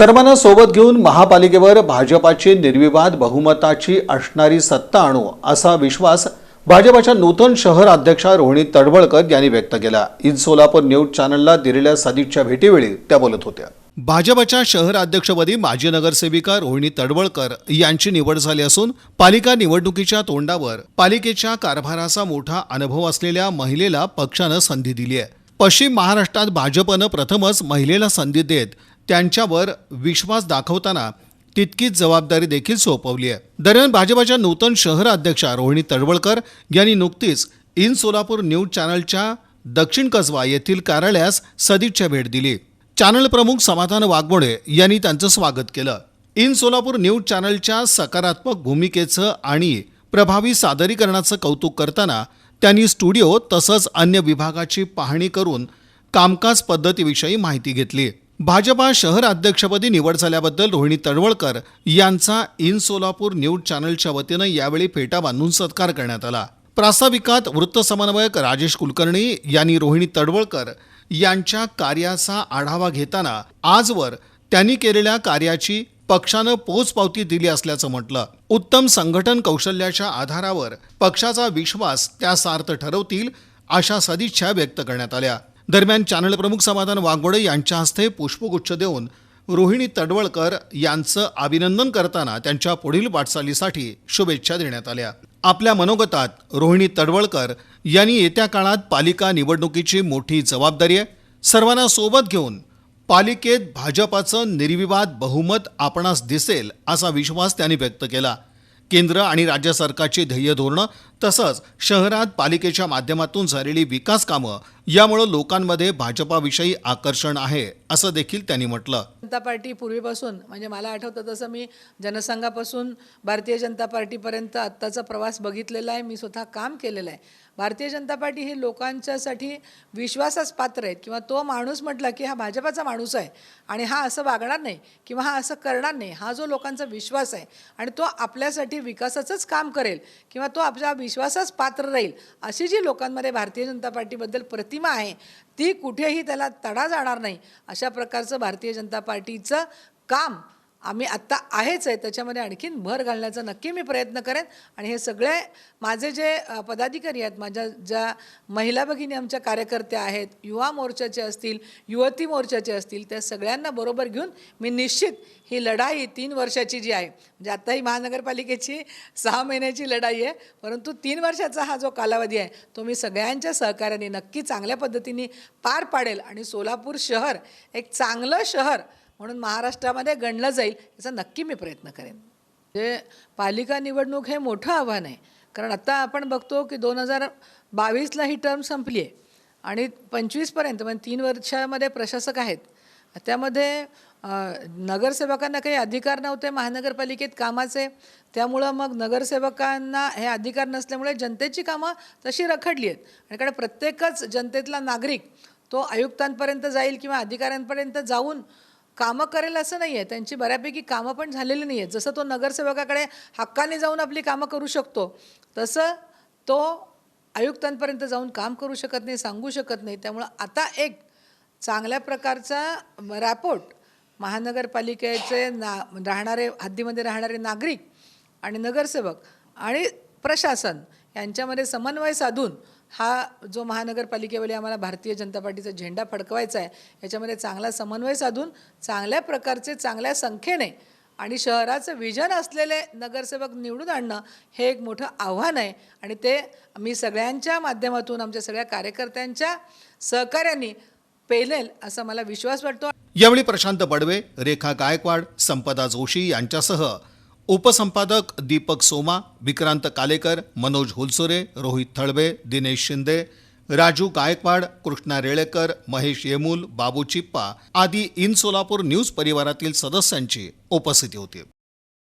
सर्वांना सोबत घेऊन महापालिकेवर भाजपाची निर्विवाद बहुमताची असणारी सत्ता आणू असा विश्वास भाजपाच्या नूतन शहर अध्यक्षा रोहिणी तडवळकर यांनी व्यक्त केला. इन सोलापूर न्यूज चॅनलला दिलेल्या सदिच्छा भेटीवेळी त्या बोलत होत्या. भाजपच्या शहर अध्यक्षपदी माजी नगरसेविका रोहिणी तडवळकर यांची निवड झाली असून पालिका निवडणुकीच्या तोंडावर पालिकेच्या कारभाराचा मोठा अनुभव असलेल्या महिलेला पक्षानं संधी दिली आहे. पश्चिम महाराष्ट्रात भाजपनं प्रथमच महिलेला संधी देत त्यांच्यावर विश्वास दाखवताना तितकीच जबाबदारी देखील सोपवली आहे. दरम्यान भाजपाच्या नूतन शहर अध्यक्षा रोहिणी तळवळकर यांनी नुकतीच इन सोलापूर न्यूज चॅनलच्या दक्षिण कसबा येथील कार्यालयास सदिच्छा भेट दिली. चॅनल प्रमुख समाधान वाघमोडे यांनी त्यांचं स्वागत केलं. इन सोलापूर न्यूज चॅनलच्या सकारात्मक भूमिकेचं आणि प्रभावी सादरीकरणाचं कौतुक करताना त्यांनी स्टुडिओ तसंच अन्य विभागाची पाहणी करून कामकाज पद्धतीविषयी माहिती घेतली. भाजपा शहर अध्यक्षपदी निवड झाल्याबद्दल रोहिणी तळवळकर यांचा इन सोलापूर न्यूज चॅनलच्या वतीनं यावेळी फेटा बांधून सत्कार करण्यात आला. प्रास्ताविकात वृत्त समन्वयक राजेश कुलकर्णी यांनी रोहिणी तडवळकर यांच्या कार्याचा आढावा घेताना आजवर त्यांनी केलेल्या कार्याची पक्षानं पोचपावती दिली असल्याचं म्हटलं. उत्तम संघटन कौशल्याच्या आधारावर पक्षाचा विश्वास त्या सार्थ ठरवतील अशा सदिच्छा व्यक्त करण्यात आल्या. दरम्यान चॅनल प्रमुख समाधान वाघोडे यांच्या हस्ते पुष्पगुच्छ देऊन रोहिणी तडवळकर यांचं अभिनंदन करताना त्यांच्या पुढील वाटचालीसाठी शुभेच्छा देण्यात आल्या. आपल्या मनोगतात रोहिणी तडवळकर यांनी येत्या काळात पालिका निवडणुकीची मोठी जबाबदारी आहे. सर्वांना सोबत घेऊन पालिकेत भाजपाचं निर्विवाद बहुमत आपणास दिसेल असा विश्वास त्यांनी व्यक्त केला. केंद्र आणि राज्य सरकारची ध्येय धोरणं तसंच शहरात पालिकेच्या माध्यमातून झालेली विकास कामं यामुळं लोकांमध्ये भाजपाविषयी आकर्षण आहे असं देखील त्यांनी म्हटलं. जनता पार्टी पूर्वीपासून म्हणजे मला आठवतं तसं मी जनसंघापासून भारतीय जनता पार्टीपर्यंत आत्ताचा प्रवास बघितलेला आहे मी स्वतः काम केलेलं आहे. भारतीय जनता पार्टी ही लोकांच्यासाठी विश्वासास पात्र आहेत किंवा तो माणूस म्हटला की हा भाजपाचा माणूस आहे आणि हा असं वागणार नाही किंवा हा असं करणार नाही हा जो लोकांचा विश्वास आहे आणि तो आपल्यासाठी विकासाचंच काम करेल किंवा तो आपल्या विश्वासास पात्र राहील. अशी जी लोकांमध्ये भारतीय जनता पार्टीबद्दल प्रतिमा आहे ती कुठेही त्याला तडा जाणार नाही. अशा प्रकारचं भारतीय जनता पार्टीचं काम आम्ही आत्ता आहेच आहे त्याच्यामध्ये आणखीन भर घालण्याचा नक्की मी प्रयत्न करेन. आणि हे सगळे माझे जे पदाधिकारी आहेत माझ्या ज्या महिला भगिनी आमच्या कार्यकर्त्या आहेत युवा मोर्चाचे असतील युवती मोर्चाचे असतील त्या सगळ्यांना बरोबर घेऊन मी निश्चित ही लढाई तीन वर्षाची जी आहे म्हणजे आत्ता ही महानगरपालिकेची सहा महिन्याची लढाई आहे परंतु तीन वर्षाचा हा जो कालावधी आहे तो मी सगळ्यांच्या सहकार्याने नक्की चांगल्या पद्धतीने पार पाडेल. आणि सोलापूर शहर एक चांगलं शहर म्हणून महाराष्ट्रामध्ये गणलं जाईल याचा नक्की मी प्रयत्न करेन. म्हणजे पालिका निवडणूक हे मोठं आव्हान आहे. कारण आता आपण बघतो की दोन हजार बावीसला ही टर्म संपली आहे आणि पंचवीसपर्यंत म्हणजे तीन वर्षामध्ये प्रशासक आहेत. त्यामध्ये नगरसेवकांना काही अधिकार नव्हते महानगरपालिकेत कामाचे. त्यामुळं मग नगरसेवकांना हे अधिकार नसल्यामुळे जनतेची कामं तशी रखडली आहेत. आणि कारण प्रत्येकच जनतेतला नागरिक तो आयुक्तांपर्यंत जाईल किंवा अधिकाऱ्यांपर्यंत जाऊन कामं करेल असं नाही आहे त्यांची बऱ्यापैकी कामं पण झालेली नाही आहेत जसं तो नगरसेवकाकडे हक्काने जाऊन आपली कामं करू शकतो तसं तो आयुक्तांपर्यंत जाऊन काम करू शकत नाही सांगू शकत नाही. त्यामुळं आता एक चांगल्या प्रकारचा रॅपोर्ट महानगरपालिकेचे ना राहणारे हद्दीमध्ये राहणारे नागरिक आणि नगरसेवक आणि प्रशासन यांच्यामध्ये समन्वय साधून हा जो महानगरपालिकेवेळी आम्हाला भारतीय जनता पार्टीचा झेंडा फडकवायचा आहे याच्यामध्ये चांगला समन्वय साधून चांगल्या प्रकारचे चांगल्या संख्येने आणि शहराचं विजन असलेले नगरसेवक निवडून आणणं हे एक मोठं आव्हान आहे. आणि ते मी सगळ्यांच्या माध्यमातून आमच्या सगळ्या कार्यकर्त्यांच्या सहकार्याने पेलेल असा मला विश्वास वाटतो. यावेळी प्रशांत बडवे रेखा गायकवाड संपदा जोशी यांच्यासह उपसंपादक दीपक सोमा विक्रांत कालेकर मनोज हुलसुरे रोहित थळबे दिनेश शिंदे राजू गायकवाड कृष्णा रेळेकर महेश येमूल बाबू चिप्पा आदी इन सोलापूर न्यूज परिवारातील सदस्यांची उपस्थिती होती.